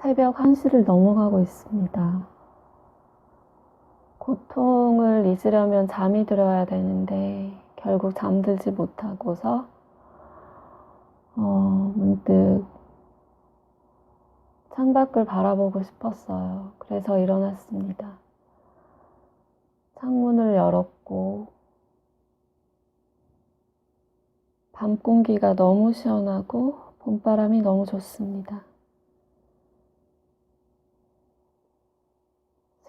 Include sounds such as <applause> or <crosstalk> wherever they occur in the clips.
새벽 1시를 넘어가고 있습니다. 고통을 잊으려면 잠이 들어야 되는데 결국 잠들지 못하고서 어, 문득 창밖을 바라보고 싶었어요. 그래서 일어났습니다. 창문을 열었고 밤 공기가 너무 시원하고 봄바람이 너무 좋습니다.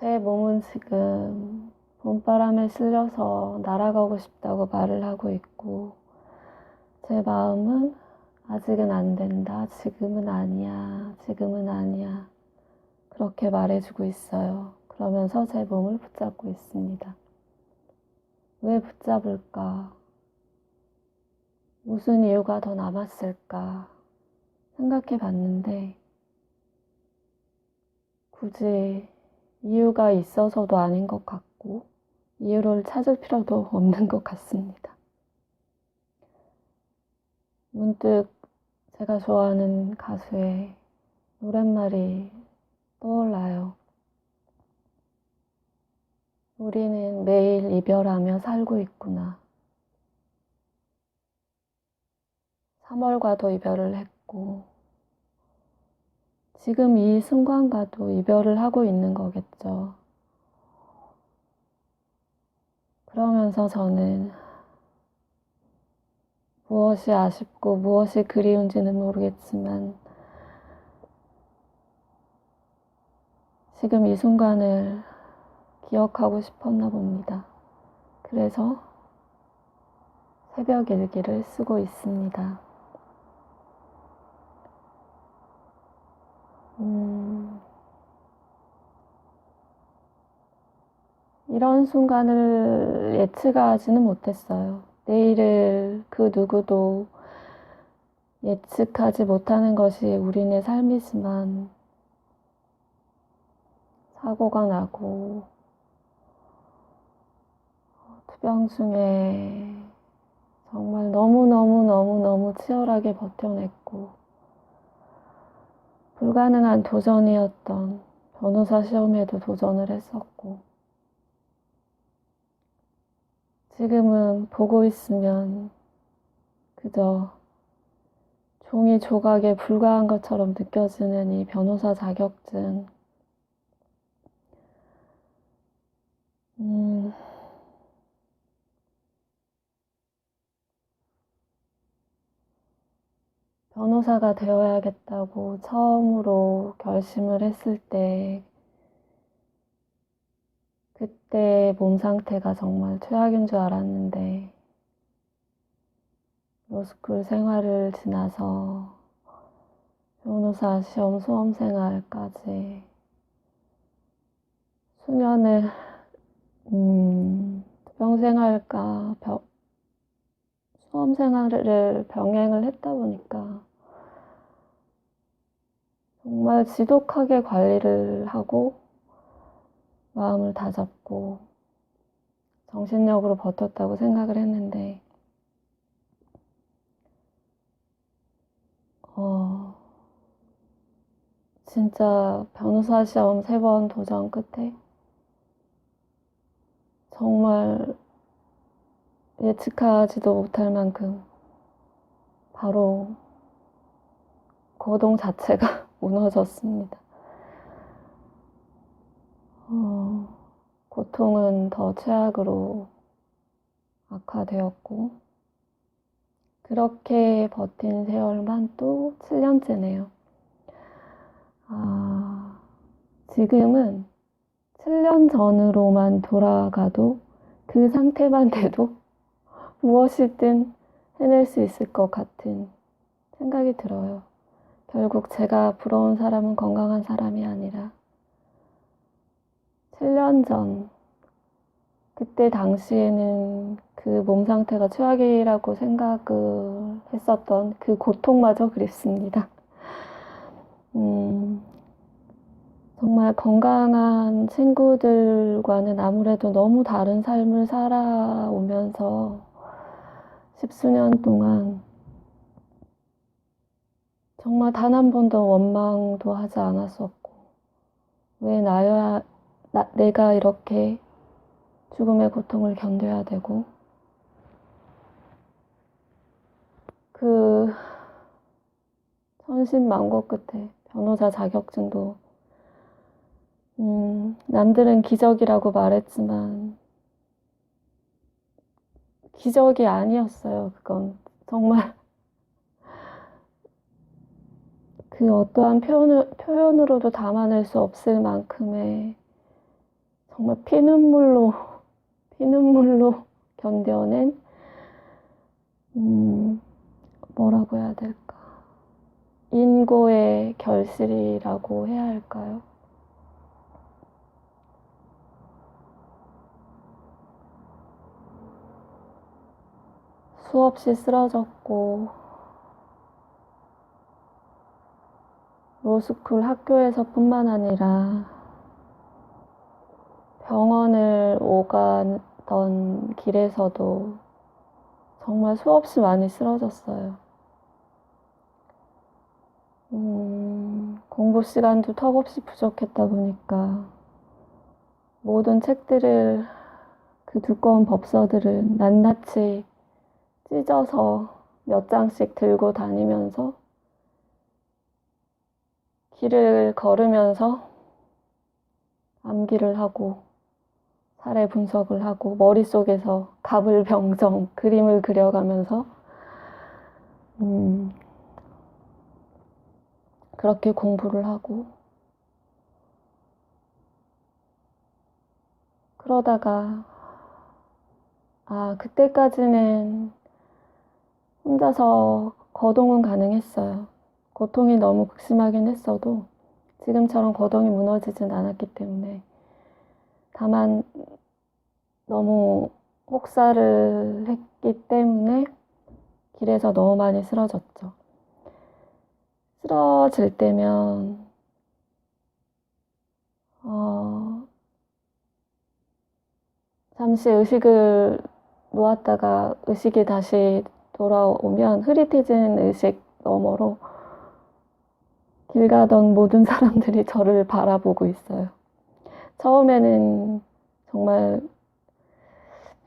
제 몸은 지금 봄바람에 실려서 날아가고 싶다고 말을 하고 있고, 제 마음은 아직은 안 된다. 지금은 아니야. 지금은 아니야. 그렇게 말해주고 있어요. 그러면서 제 몸을 붙잡고 있습니다. 왜 붙잡을까? 무슨 이유가 더 남았을까? 생각해 봤는데, 굳이 이유가 있어서도 아닌 것 같고, 이유를 찾을 필요도 <laughs> 없는 것 같습니다. 문득 제가 좋아하는 가수의 노랫말이 떠올라요. 우리는 매일 이별하며 살고 있구나. 3월과도 이별을 했고, 지금 이 순간과도 이별을 하고 있는 거겠죠. 그러면서 저는 무엇이 아쉽고 무엇이 그리운지는 모르겠지만 지금 이 순간을 기억하고 싶었나 봅니다. 그래서 새벽 일기를 쓰고 있습니다. 이런 순간을 예측하지는 못했어요. 내일을 그 누구도 예측하지 못하는 것이 우리네 삶이지만 사고가 나고 투병 중에 정말 너무너무너무너무 치열하게 버텨냈고 불가능한 도전이었던 변호사 시험에도 도전을 했었고 지금은 보고 있으면 그저 종이 조각에 불과한 것처럼 느껴지는 이 변호사 자격증. 음, 변호사가 되어야겠다고 처음으로 결심을 했을 때 그때 몸 상태가 정말 최악인 줄 알았는데, 로스쿨 생활을 지나서 변호사 시험 수험 생활까지 수년을, 음, 병 생활과 병, 수험 생활을 병행을 했다 보니까 정말 지독하게 관리를 하고 마음을 다잡고 정신력으로 버텼다고 생각을 했는데, 어, 진짜 변호사 시험 세 번 도전 끝에 정말 예측하지도 못할 만큼 바로 거동 자체가 <laughs> 무너졌습니다. 어, 고통은 더 최악으로 악화되었고, 그렇게 버틴 세월만 또 7년째네요. 아, 지금은 7년 전으로만 돌아가도 그 상태만 돼도 <laughs> 무엇이든 해낼 수 있을 것 같은 생각이 들어요. 결국 제가 부러운 사람은 건강한 사람이 아니라 7년 전, 그때 당시에는 그 몸 상태가 최악이라고 생각을 했었던 그 고통마저 그립습니다. 음, 정말 건강한 친구들과는 아무래도 너무 다른 삶을 살아오면서 십수년 동안 정말 단 한 번도 원망도 하지 않았었고, 왜 나야, 나, 내가 이렇게 죽음의 고통을 견뎌야 되고, 그 천신만고 끝에 변호사 자격증도 음, 남들은 기적이라고 말했지만 기적이 아니었어요. 그건 정말 <laughs> 그 어떠한 표현을, 표현으로도 담아낼 수 없을 만큼의 정말 피눈물로 피눈물로 견뎌낸 음, 뭐라고 해야 될까? 인고의 결실이라고 해야 할까요? 수없이 쓰러졌고, 로스쿨 학교에서뿐만 아니라 병원을 오가던 길에서도 정말 수없이 많이 쓰러졌어요. 음, 공부 시간도 턱없이 부족했다 보니까 모든 책들을 그 두꺼운 법서들은 낱낱이 찢어서 몇 장씩 들고 다니면서 길을 걸으면서 암기를 하고 사례 분석을 하고 머릿속에서 가불병정 그림을 그려가면서 음, 그렇게 공부를 하고 그러다가 아 그때까지는 혼자서 거동은 가능했어요. 고통이 너무 극심하긴 했어도 지금처럼 거동이 무너지진 않았기 때문에 다만 너무 혹사를 했기 때문에 길에서 너무 많이 쓰러졌죠. 쓰러질 때면 어, 잠시 의식을 놓았다가 의식이 다시 돌아오면 흐릿해진 의식 너머로 길 가던 모든 사람들이 저를 바라보고 있어요. 처음에는 정말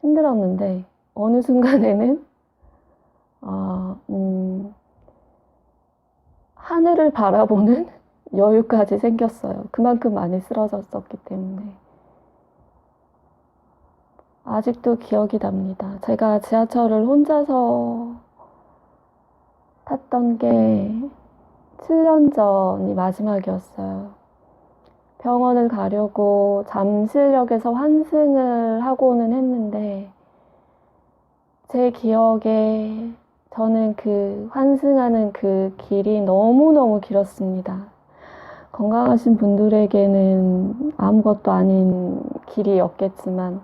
힘들었는데 어느 순간에는 아, 음, 하늘을 바라보는 <laughs> 여유까지 생겼어요. 그만큼 많이 쓰러졌었기 때문에. 아직도 기억이 납니다. 제가 지하철을 혼자서 탔던 게 7년 전이 마지막이었어요. 병원을 가려고 잠실역에서 환승을 하고는 했는데, 제 기억에 저는 그 환승하는 그 길이 너무너무 길었습니다. 건강하신 분들에게는 아무것도 아닌 길이었겠지만,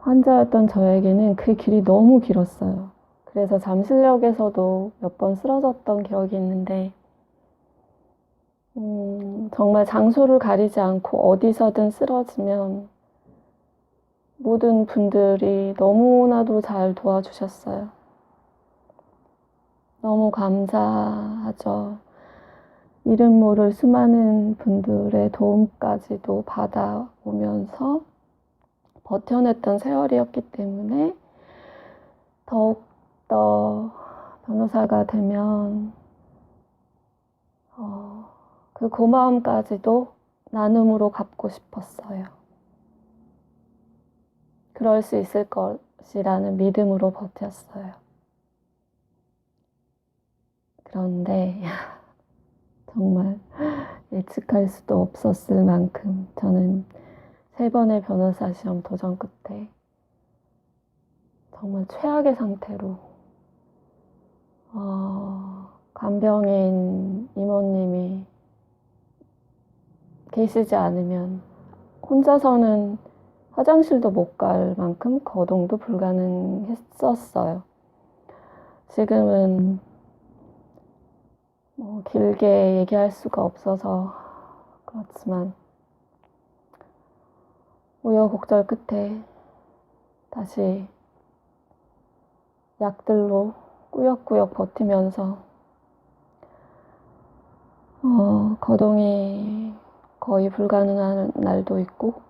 환자였던 저에게는 그 길이 너무 길었어요. 그래서 잠실역에서도 몇 번 쓰러졌던 기억이 있는데, 음, 정말 장소를 가리지 않고 어디서든 쓰러지면 모든 분들이 너무나도 잘 도와주셨어요. 너무 감사하죠. 이름 모를 수많은 분들의 도움까지도 받아오면서 버텨냈던 세월이었기 때문에 더욱더 변호사가 되면 어, 그 고마움까지도 나눔으로 갚고 싶었어요. 그럴 수 있을 것이라는 믿음으로 버텼어요. 그런데 <laughs> 정말 예측할 수도 없었을 만큼 저는 세 번의 변호사 시험 도전 끝에 정말 최악의 상태로 어, 간병인 이모님이 계시지 않으면 혼자서는 화장실도 못 갈 만큼 거동도 불가능했었어요. 지금은 뭐 길게 얘기할 수가 없어서 그렇지만 우여곡절 끝에 다시 약들로 꾸역꾸역 버티면서 어, 거동이 거의 불가능한 날도 있고,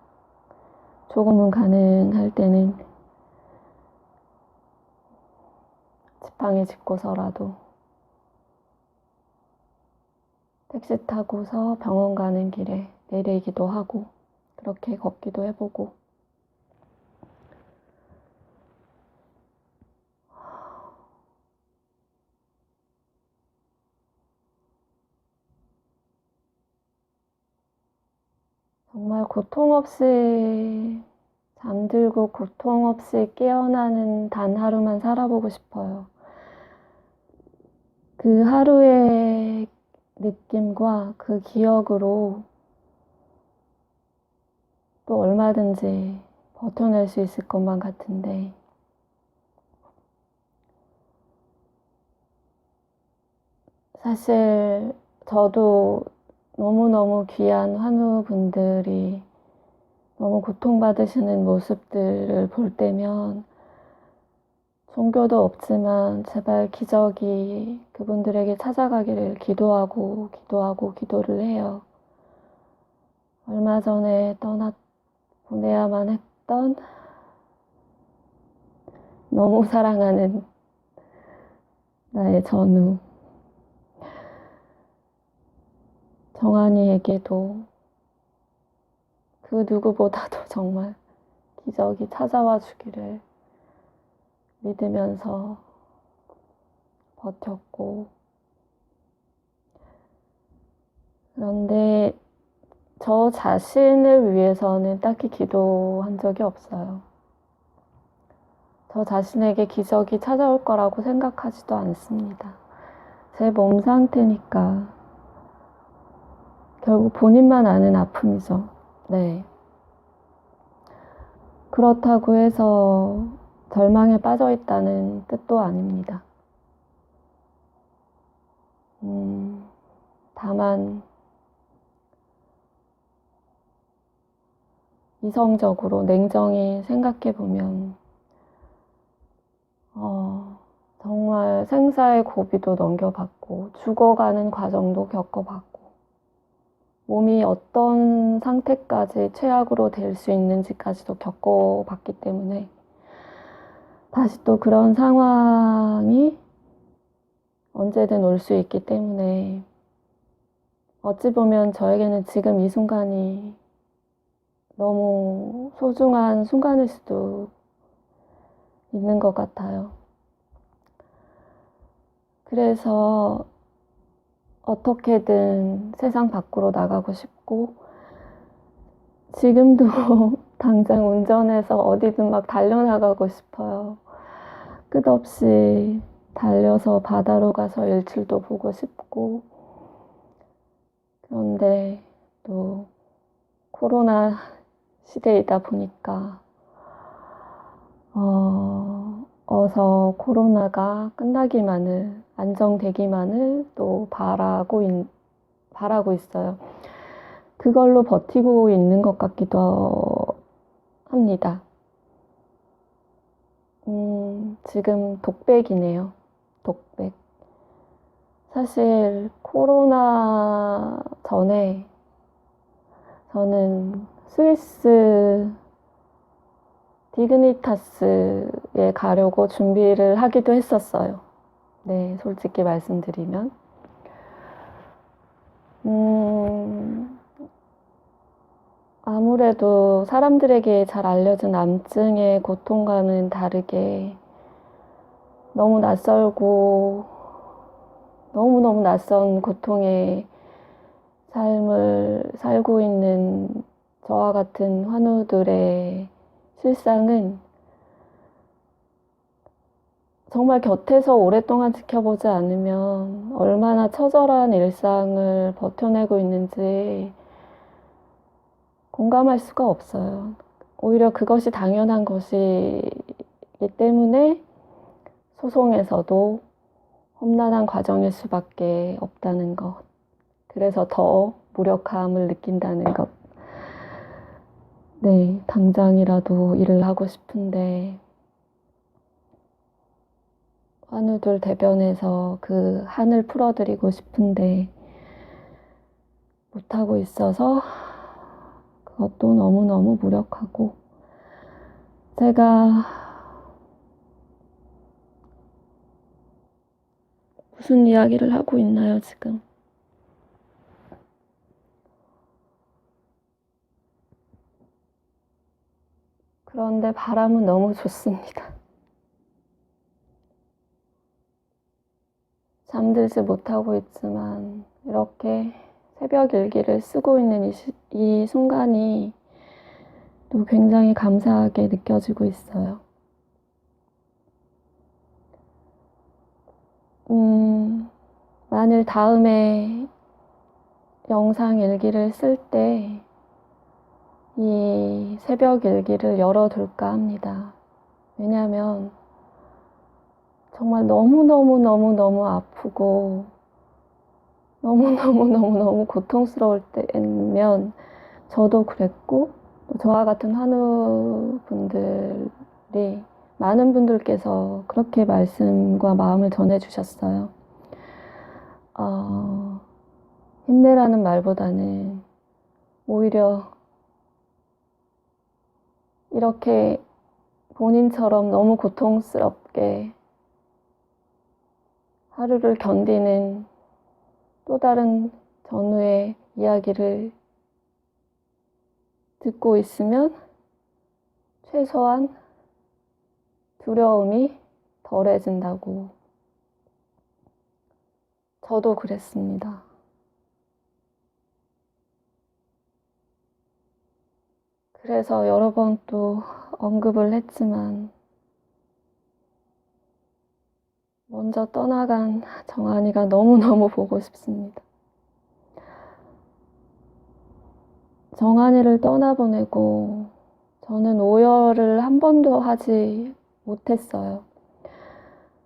조금은 가능할 때는 지팡이 짚고서라도 택시 타고서 병원 가는 길에 내리기도 하고, 그렇게 걷기도 해보고, 정말 고통 없이 잠들고 고통 없이 깨어나는 단 하루만 살아보고 싶어요. 그 하루의 느낌과 그 기억으로 또 얼마든지 버텨낼 수 있을 것만 같은데, 사실 저도 너무너무 귀한 환우분들이 너무 고통받으시는 모습들을 볼 때면 종교도 없지만 제발 기적이 그분들에게 찾아가기를 기도하고 기도하고 기도를 해요. 얼마 전에 떠나 보내야만 했던 너무 사랑하는 나의 전우 정한이에게도 그 누구보다도 <laughs> 정말 기적이 찾아와 주기를 믿으면서 버텼고 그런데 저 자신을 위해서는 딱히 기도한 적이 없어요. 저 자신에게 기적이 찾아올 거라고 생각하지도 않습니다. 제 몸 상태니까 결국 본인만 아는 아픔이죠. 네. 그렇다고 해서 절망에 빠져 있다는 뜻도 아닙니다. 음, 다만, 이성적으로 냉정히 생각해 보면, 어, 정말 생사의 고비도 넘겨봤고, 죽어가는 과정도 겪어봤고, 몸이 어떤 상태까지 최악으로 될 수 있는지까지도 겪어봤기 때문에 다시 또 그런 상황이 언제든 올 수 있기 때문에 어찌 보면 저에게는 지금 이 순간이 너무 소중한 순간일 수도 있는 것 같아요. 그래서 어떻게든 세상 밖으로 나가고 싶고, 지금도 <laughs> 당장 운전해서 어디든 막 달려나가고 싶어요. 끝없이 달려서 바다로 가서 일출도 보고 싶고, 그런데 또 코로나 시대이다 보니까, 어, 어서 코로나가 끝나기만을, 안정되기만을 또 바라고, 있, 바라고 있어요. 그걸로 버티고 있는 것 같기도 합니다. 음, 지금 독백이네요. 독백. 사실 코로나 전에 저는 스위스 디그니타스에 가려고 준비를 하기도 했었어요. 네, 솔직히 말씀드리면. 음, 아무래도 사람들에게 잘 알려진 암증의 고통과는 다르게 너무 낯설고 너무너무 낯선 고통의 삶을 살고 있는 저와 같은 환우들의 실상은 정말 곁에서 오랫동안 지켜보지 않으면 얼마나 처절한 일상을 버텨내고 있는지 공감할 수가 없어요. 오히려 그것이 당연한 것이기 때문에 소송에서도 험난한 과정일 수밖에 없다는 것. 그래서 더 무력함을 느낀다는 것. 네, 당장이라도 일을 하고 싶은데, 환우들 대변에서 그 한을 풀어드리고 싶은데, 못하고 있어서 그것도 너무너무 무력하고 제가 무슨 이야기를 하고 있나요, 지금? 그런데 바람은 너무 좋습니다. 잠들지 못하고 있지만 이렇게 새벽 일기를 쓰고 있는 이, 시, 이 순간이 또 굉장히 감사하게 느껴지고 있어요. 음, 만일 다음에 영상 일기를 쓸 때 이 새벽 일기를 열어둘까 합니다. 왜냐하면 정말 너무너무너무너무 아프고 너무너무너무너무 고통스러울 때면 저도 그랬고 또 저와 같은 한우분들이 많은 분들께서 그렇게 말씀과 마음을 전해주셨어요. 어, 힘내라는 말보다는 오히려 이렇게 본인처럼 너무 고통스럽게 하루를 견디는 또 다른 전우의 이야기를 듣고 있으면 최소한 두려움이 덜해진다고 저도 그랬습니다. 그래서 여러 번 또 언급을 했지만 먼저 떠나간 정한이가 너무너무 보고 싶습니다. 정한이를 떠나보내고 저는 오열을 한 번도 하지 못했어요.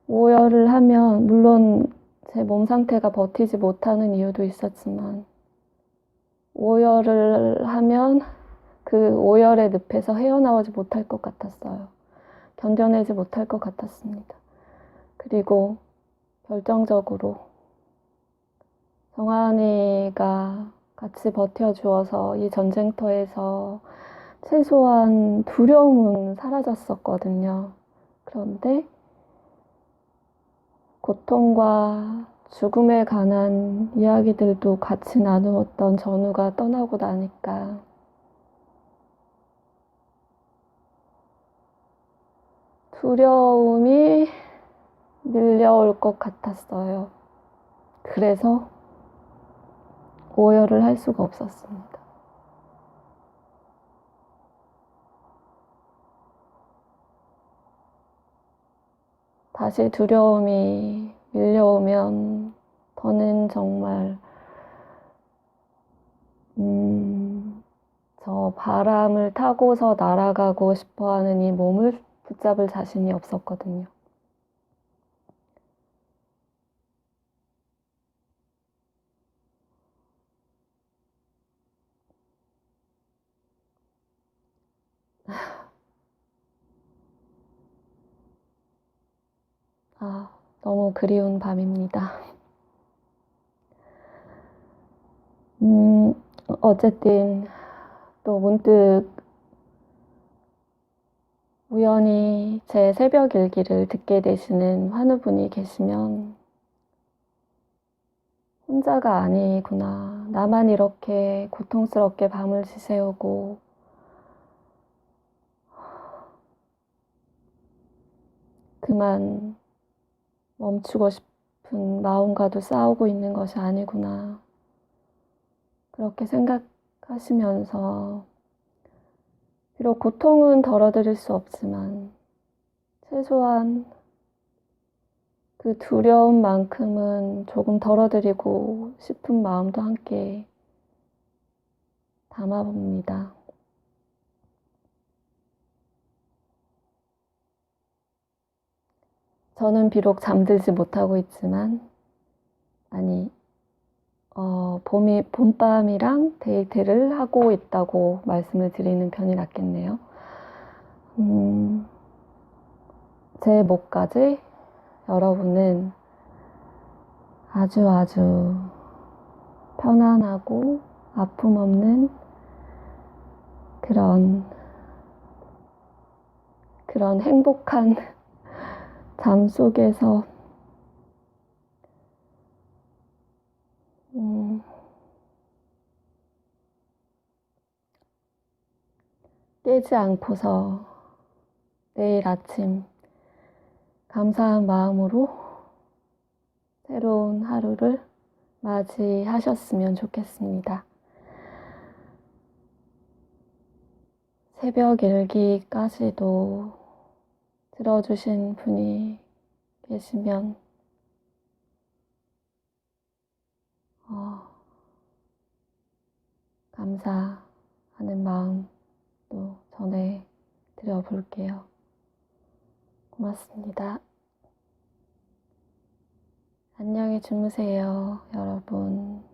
오열을 하면 물론 제 몸 상태가 버티지 못하는 이유도 있었지만 오열을 하면 그 오열의 늪에서 헤어나오지 못할 것 같았어요. 견뎌내지 못할 것 같았습니다. 그리고 결정적으로 정한이가 같이 버텨주어서 이 전쟁터에서 최소한 두려움은 사라졌었거든요. 그런데 고통과 죽음에 관한 이야기들도 같이 나누었던 전우가 떠나고 나니까 두려움이 밀려올 것 같았어요. 그래서 오열을 할 수가 없었습니다. 다시 두려움이 밀려오면 저는 정말 음, 저 바람을 타고서 날아가고 싶어 하는 이 몸을 붙잡을 자신이 없었거든요. 아, 너무 그리운 밤입니다. 음, 어쨌든 또 문득 우연히 제 새벽 일기를 듣게 되시는 환우분이 계시면 혼자가 아니구나. 나만 이렇게 고통스럽게 밤을 지새우고 그만 멈추고 싶은 마음과도 싸우고 있는 것이 아니구나. 그렇게 생각하시면서 비록 고통은 덜어드릴 수 없지만 최소한 그 두려움만큼은 조금 덜어드리고 싶은 마음도 함께 담아봅니다. 저는 비록 잠들지 못하고 있지만, 아니, 어, 봄이, 봄밤이랑 데이트를 하고 있다고 말씀을 드리는 편이 낫겠네요. 음, 제 목까지 여러분은 아주 아주 편안하고 아픔 없는 그런, 그런 행복한 잠 속에서, 음, 깨지 않고서 내일 아침 감사한 마음으로 새로운 하루를 맞이하셨으면 좋겠습니다. 새벽 일기까지도 들어주신 분이 계시면, 어, 감사하는 마음도 전해 드려 볼게요. 고맙습니다. 안녕히 주무세요, 여러분.